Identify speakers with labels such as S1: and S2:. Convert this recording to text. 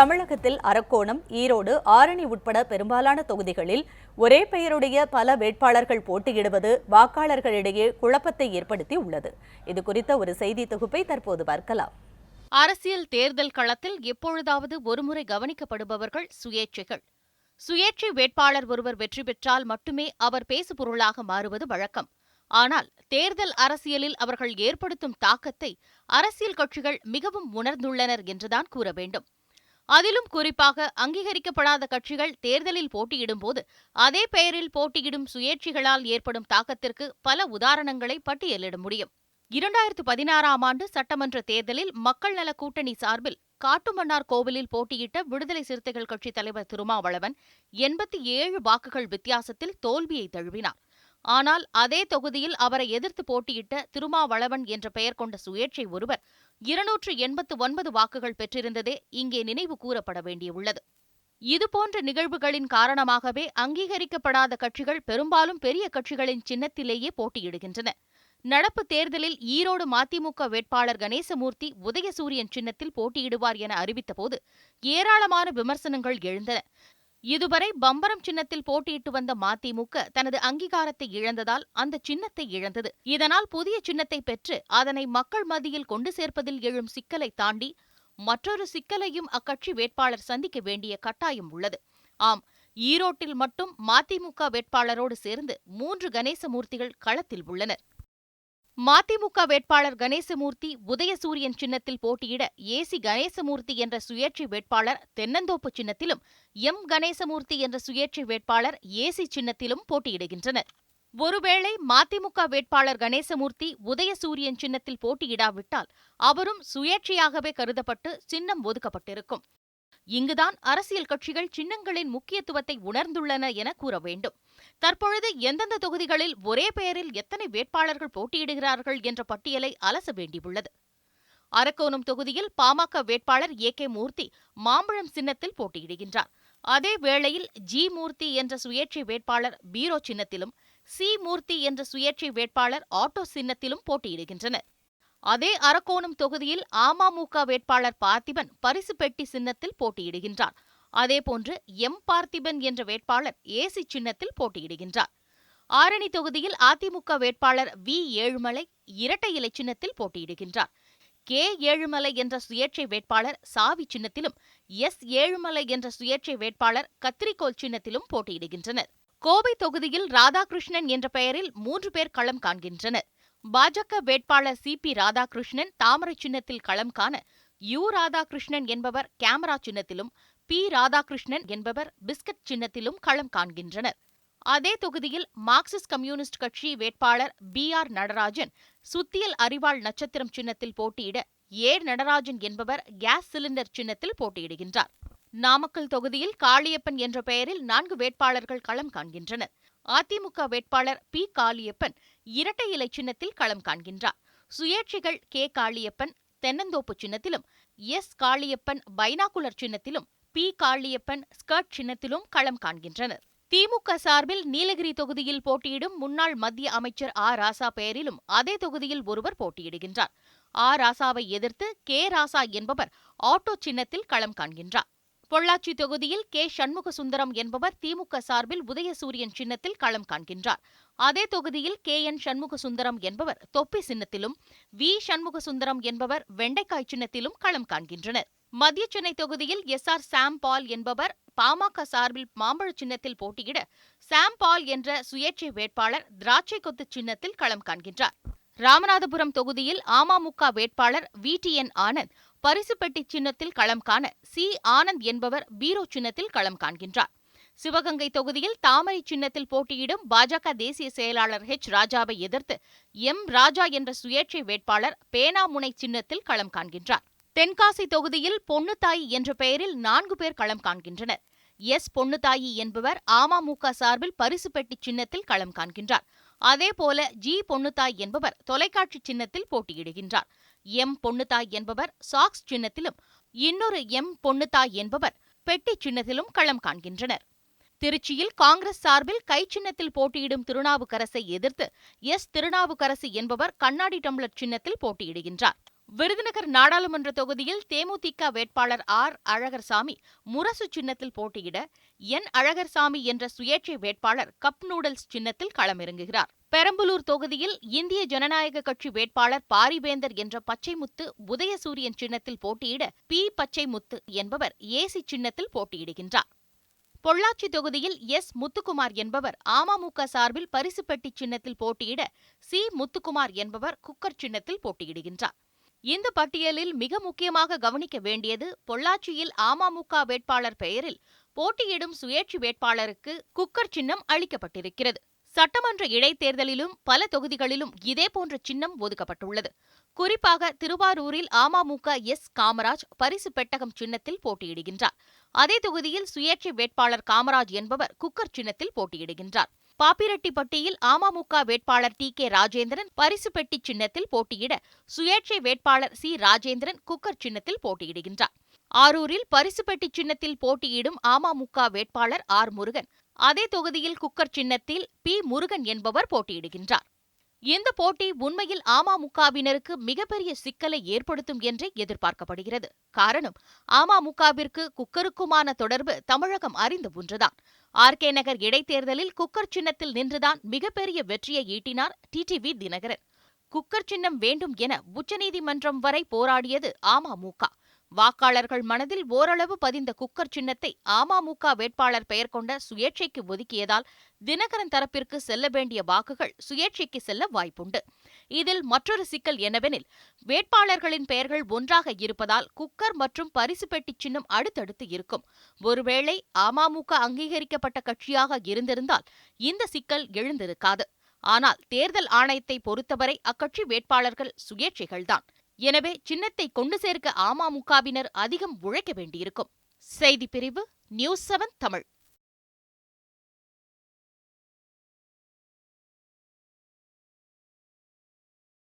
S1: தமிழகத்தில் அரக்கோணம் ஈரோடு ஆரணி உட்பட பெரும்பாலான தொகுதிகளில் ஒரே பெயருடைய பல வேட்பாளர்கள் போட்டியிடுவது வாக்காளர்களிடையே குழப்பத்தை ஏற்படுத்தி உள்ளது இது குறித்த ஒரு செய்தி தொகுப்பை தற்போது பார்க்கலாம்
S2: அரசியல் தேர்தல் களத்தில் எப்பொழுதாவது ஒருமுறை கவனிக்கப்படுபவர்கள் சுயேட்சைகள் சுயேட்சை வேட்பாளர் ஒருவர் வெற்றி பெற்றால் மட்டுமே அவர் பேசுபொருளாக மாறுவது வழக்கம் ஆனால் தேர்தல் அரசியலில் அவர்கள் ஏற்படுத்தும் தாக்கத்தை அரசியல் கட்சிகள் மிகவும் உணர்ந்துள்ளனர் என்றுதான் கூற வேண்டும் அதிலும் குறிப்பாக அங்கீகரிக்கப்படாத கட்சிகள் தேர்தலில் போட்டியிடும்போது அதே பெயரில் போட்டியிடும் சுயேட்சிகளால் ஏற்படும் தாக்கத்திற்கு பல உதாரணங்களை பட்டியலிட முடியும் இரண்டாயிரத்து பதினாறாம் ஆண்டு சட்டமன்ற தேர்தலில் மக்கள் நல கூட்டணி சார்பில் காட்டுமன்னார் கோவிலில் போட்டியிட்ட விடுதலை சிறுத்தைகள் கட்சித் தலைவர் திருமாவளவன் எண்பத்தி ஏழு வாக்குகள் வித்தியாசத்தில் தோல்வியை தழுவினார் ஆனால் அதே தொகுதியில் அவரை எதிர்த்து போட்டியிட்ட திருமாவளவன் என்ற பெயர் கொண்ட சுயேட்சை ஒருவர் இருநூற்று எண்பத்து ஒன்பது வாக்குகள் பெற்றிருந்ததே இங்கே நினைவு கூறப்பட வேண்டியுள்ளது இதுபோன்ற நிகழ்வுகளின் காரணமாகவே அங்கீகரிக்கப்படாத கட்சிகள் பெரும்பாலும் பெரிய கட்சிகளின் சின்னத்திலேயே போட்டியிடுகின்றன நடப்பு தேர்தலில் ஈரோடு மதிமுக வேட்பாளர் கணேசமூர்த்தி உதயசூரியன் சின்னத்தில் போட்டியிடுவார் என அறிவித்தபோது ஏராளமான விமர்சனங்கள் எழுந்தன இதுவரை பம்பரம் சின்னத்தில் போட்டியிட்டு வந்த மதிமுக தனது அங்கீகாரத்தை இழந்ததால் அந்த சின்னத்தை இழந்தது இதனால் புதிய சின்னத்தை பெற்று அதனை மக்கள் மத்தியில் கொண்டு சேர்ப்பதில் எழும் சிக்கலை தாண்டி மற்றொரு சிக்கலையும் அக்கட்சி வேட்பாளர் சந்திக்க வேண்டிய கட்டாயம் உள்ளது ஆம் ஈரோட்டில் மட்டும் மதிமுக வேட்பாளரோடு சேர்ந்து மூன்று கணேசமூர்த்திகள் களத்தில் உள்ளனர் மதிமுக வேட்பாளர் கணேசமூர்த்தி உதயசூரியன் சின்னத்தில் போட்டியிட ஏசி கணேசமூர்த்தி என்ற சுயேட்சை வேட்பாளர் தென்னந்தோப்பு சின்னத்திலும் எம் கணேசமூர்த்தி என்ற சுயேட்சை வேட்பாளர் ஏசி சின்னத்திலும் போட்டியிடுகின்றனர் ஒருவேளை மதிமுக வேட்பாளர் கணேசமூர்த்தி உதயசூரியன் சின்னத்தில் போட்டியிடாவிட்டால் அவரும் சுயேட்சையாகவே கருதப்பட்டு சின்னம் ஒதுக்கப்பட்டிருக்கும் இங்குதான் அரசியல் கட்சிகள் சின்னங்களின் முக்கியத்துவத்தை உணர்ந்துள்ளன என கூற வேண்டும் தற்பொழுது எந்தெந்த தொகுதிகளில் ஒரே பெயரில் எத்தனை வேட்பாளர்கள் போட்டியிடுகிறார்கள் என்ற பட்டியலை அலச வேண்டியுள்ளது அரக்கோணம் தொகுதியில் பாமக வேட்பாளர் ஏ கே மூர்த்தி மாம்பழம் சின்னத்தில் போட்டியிடுகின்றார் அதே வேளையில் ஜி மூர்த்தி என்ற சுயேட்சை வேட்பாளர் பீரோ சின்னத்திலும் சி மூர்த்தி என்ற சுயேட்சை வேட்பாளர் ஆட்டோ சின்னத்திலும் போட்டியிடுகின்றனர் அதே அரக்கோணம் தொகுதியில் அமமுக வேட்பாளர் பார்த்திபன் பரிசு பெட்டி சின்னத்தில் போட்டியிடுகின்றார் அதேபோன்று எம் பார்த்திபன் என்ற வேட்பாளர் ஏசி சின்னத்தில் போட்டியிடுகின்றார் ஆரணி தொகுதியில் அதிமுக வேட்பாளர் வி ஏழுமலை இரட்டை இலை சின்னத்தில் போட்டியிடுகின்றார் கே ஏழுமலை என்ற சுயேட்சை வேட்பாளர் சாவி சின்னத்திலும் எஸ் ஏழுமலை என்ற சுயேட்சை வேட்பாளர் கத்திரிக்கோல் சின்னத்திலும் போட்டியிடுகின்றனர் கோவை தொகுதியில் ராதாகிருஷ்ணன் என்ற பெயரில் மூன்று பேர் களம் காண்கின்றனர் பாஜக வேட்பாளர் சி பி ராதாகிருஷ்ணன் தாமரை சின்னத்தில் களம் காண யு ராதாகிருஷ்ணன் என்பவர் கேமரா சின்னத்திலும் பி ராதாகிருஷ்ணன் என்பவர் பிஸ்கட் சின்னத்திலும் களம் காண்கின்றனர் அதே தொகுதியில் மார்க்சிஸ்ட் கம்யூனிஸ்ட் கட்சி வேட்பாளர் பி ஆர் நடராஜன் சுத்தியல் அறிவாள் நட்சத்திரம் சின்னத்தில் போட்டியிட ஏ நடராஜன் என்பவர் கேஸ் சிலிண்டர் சின்னத்தில் போட்டியிடுகின்றார் நாமக்கல் தொகுதியில் காளியப்பன் என்ற பெயரில் நான்கு வேட்பாளர்கள் களம் காண்கின்றனர் அதிமுக வேட்பாளர் பி காளியப்பன் இரட்டை இலை சின்னத்தில் களம் காண்கின்றார் சுயேட்சிகள் கே காளியப்பன் தென்னந்தோப்பு சின்னத்திலும் எஸ் காளியப்பன் பைனாகுலர் சின்னத்திலும் பி காளியப்பன் ஸ்கர்ட் சின்னத்திலும் களம் காண்கின்றனர் திமுக சார்பில் நீலகிரி தொகுதியில் போட்டியிடும் முன்னாள் மத்திய அமைச்சர் ஆ ராசா பெயரிலும் அதே தொகுதியில் ஒருவர் போட்டியிடுகின்றார் ஆ ராசாவை எதிர்த்து கே ராசா என்பவர் ஆட்டோ சின்னத்தில் களம் காண்கின்றார் பொள்ளாச்சி தொகுதியில் கே சண்முக சுந்தரம் என்பவர் திமுக சார்பில் உதயசூரியன் சின்னத்தில் களம் காண்கின்றார் அதே தொகுதியில் கே என் சண்முக சுந்தரம் என்பவர் தொப்பி சின்னத்திலும் வி சண்முக சுந்தரம் என்பவர் வெண்டைக்காய் சின்னத்திலும் களம் காண்கின்றனர் மத்திய சென்னை தொகுதியில் எஸ் ஆர் சாம் பால் என்பவர் பாமக சார்பில் மாம்பழ சின்னத்தில் போட்டியிட சாம் பால் என்ற சுயேட்சை வேட்பாளர் திராட்சை கொத்து சின்னத்தில் களம் காண்கின்றார் ராமநாதபுரம் தொகுதியில் அமமுக வேட்பாளர் வி டி என் ஆனந்த் பரிசு பெட்டி சின்னத்தில் களம் காண சி ஆனந்த் என்பவர் பீரோ சின்னத்தில் களம் காண்கின்றார் சிவகங்கை தொகுதியில் தாமரை சின்னத்தில் போட்டியிடும் பாஜக தேசிய செயலாளர் ஹெச் ராஜாவை எதிர்த்து எம் ராஜா என்ற சுயேட்சை வேட்பாளர் பேனாமுனை சின்னத்தில் களம் காண்கின்றார் தென்காசி தொகுதியில் பொன்னுத்தாயி என்ற பெயரில் நான்கு பேர் களம் காண்கின்றனர் எஸ் பொன்னுத்தாயி என்பவர் அமமுக சார்பில் பரிசு பெட்டி சின்னத்தில் களம் காண்கின்றார் அதேபோல ஜி பொன்னுத்தாய் என்பவர் தொலைக்காட்சி சின்னத்தில் போட்டியிடுகின்றார் எம் பொன்னுத்தாய் என்பவர் சாக்ஸ் சின்னத்திலும் இன்னொரு எம் பொன்னுதா என்பவர் பெட்டி சின்னத்திலும் களம் காண்கின்றனர் திருச்சியில் காங்கிரஸ் சார்பில் கை சின்னத்தில் போட்டியிடும் திருநாவுக்கரசை எதிர்த்து எஸ் திருநாவுக்கரசு என்பவர் கண்ணாடி டம்ளர் சின்னத்தில் போட்டியிடுகின்றார் விருதுநகர் நாடாளுமன்ற தொகுதியில் தேமுதிக வேட்பாளர் ஆர் அழகர்சாமி முரசு சின்னத்தில் போட்டியிட என் அழகர்சாமி என்ற சுயேட்சை வேட்பாளர் கப் நூடல்ஸ் சின்னத்தில் களமிறங்குகிறார் பெரம்பலூர் தொகுதியில் இந்திய ஜனநாயக கட்சி வேட்பாளர் பாரிவேந்தர் என்ற பச்சைமுத்து உதயசூரியன் சின்னத்தில் போட்டியிட பி பச்சைமுத்து என்பவர் ஏசி சின்னத்தில் போட்டியிடுகின்றார் பொள்ளாச்சி தொகுதியில் எஸ் முத்துக்குமார் என்பவர் அமமுக சார்பில் பரிசுப்பெட்டி சின்னத்தில் போட்டியிட சி முத்துக்குமார் என்பவர் குக்கர் சின்னத்தில் போட்டியிடுகின்றார் இந்த பட்டியலில் மிக முக்கியமாக கவனிக்க வேண்டியது பொள்ளாச்சியில் அமமுக வேட்பாளர் பெயரில் போட்டியிடும் சுயேட்சி வேட்பாளருக்கு குக்கர் சின்னம் அளிக்கப்பட்டிருக்கிறது சட்டமன்ற இடைத்தேர்தலிலும் பல தொகுதிகளிலும் இதேபோன்ற சின்னம் ஒதுக்கப்பட்டுள்ளது குறிப்பாக திருவாரூரில் அமமுக எஸ் காமராஜ் பரிசு பெட்டகம் சின்னத்தில் போட்டியிடுகின்றார் அதே தொகுதியில் சுயேட்சை வேட்பாளர் காமராஜ் என்பவர் குக்கர் சின்னத்தில் போட்டியிடுகின்றார் பாப்பிரெட்டிப்பட்டியில் அமமுக வேட்பாளர் டி கே ராஜேந்திரன் பரிசு பெட்டி சின்னத்தில் போட்டியிட சுயேட்சை வேட்பாளர் சி ராஜேந்திரன் குக்கர் சின்னத்தில் போட்டியிடுகின்றார் ஆரூரில் பரிசு பெட்டி சின்னத்தில் போட்டியிடும் அமமுக வேட்பாளர் ஆர் முருகன் அதே தொகுதியில் குக்கர் சின்னத்தில் பி முருகன் என்பவர் போட்டியிடுகின்றார் இந்த போட்டி உண்மையில் அமமுகவினருக்கு மிகப்பெரிய சிக்கலை ஏற்படுத்தும் என்றே எதிர்பார்க்கப்படுகிறது காரணம் அமமுகவிற்கு குக்கருக்குமான தொடர்பு தமிழகம் அறிந்த ஒன்றுதான் கே நகர் இடைத்தேர்தலில் குக்கர் சின்னத்தில் நின்றுதான் மிகப்பெரிய வெற்றியை ஈட்டினார் டிடிவி தினகரன் குக்கர் சின்னம் வேண்டும் என உச்சநீதிமன்றம் வரை போராடியது அமமுக வாக்காளர்கள் மனதில் ஓரளவு பதிந்த குக்கர் சின்னத்தை அமமுக வேட்பாளர் பெயர் கொண்ட சுயேட்சைக்கு ஒதுக்கியதால் தினகரன் தரப்பிற்கு செல்ல வேண்டிய வாக்குகள் சுயேட்சைக்கு செல்ல வாய்ப்புண்டு இதில் மற்றொரு சிக்கல் என்னவெனில் வேட்பாளர்களின் பெயர்கள் ஒன்றாக இருப்பதால் குக்கர் மற்றும் பரிசு பெட்டி சின்னம் அடுத்தடுத்து இருக்கும் ஒருவேளை அமமுக அங்கீகரிக்கப்பட்ட கட்சியாக இருந்திருந்தால் இந்த சிக்கல் எழுந்திருக்காது ஆனால் தேர்தல் ஆணையத்தை பொறுத்தவரை அக்கட்சி வேட்பாளர்கள் சுயேட்சைகள்தான் எனவே சின்னத்தை கொண்டு சேர்க்க அமமுகவினர் அதிகம் உழைக்க வேண்டியிருக்கும் செய்திப்பிரிவு நியூஸ் செவன் தமிழ்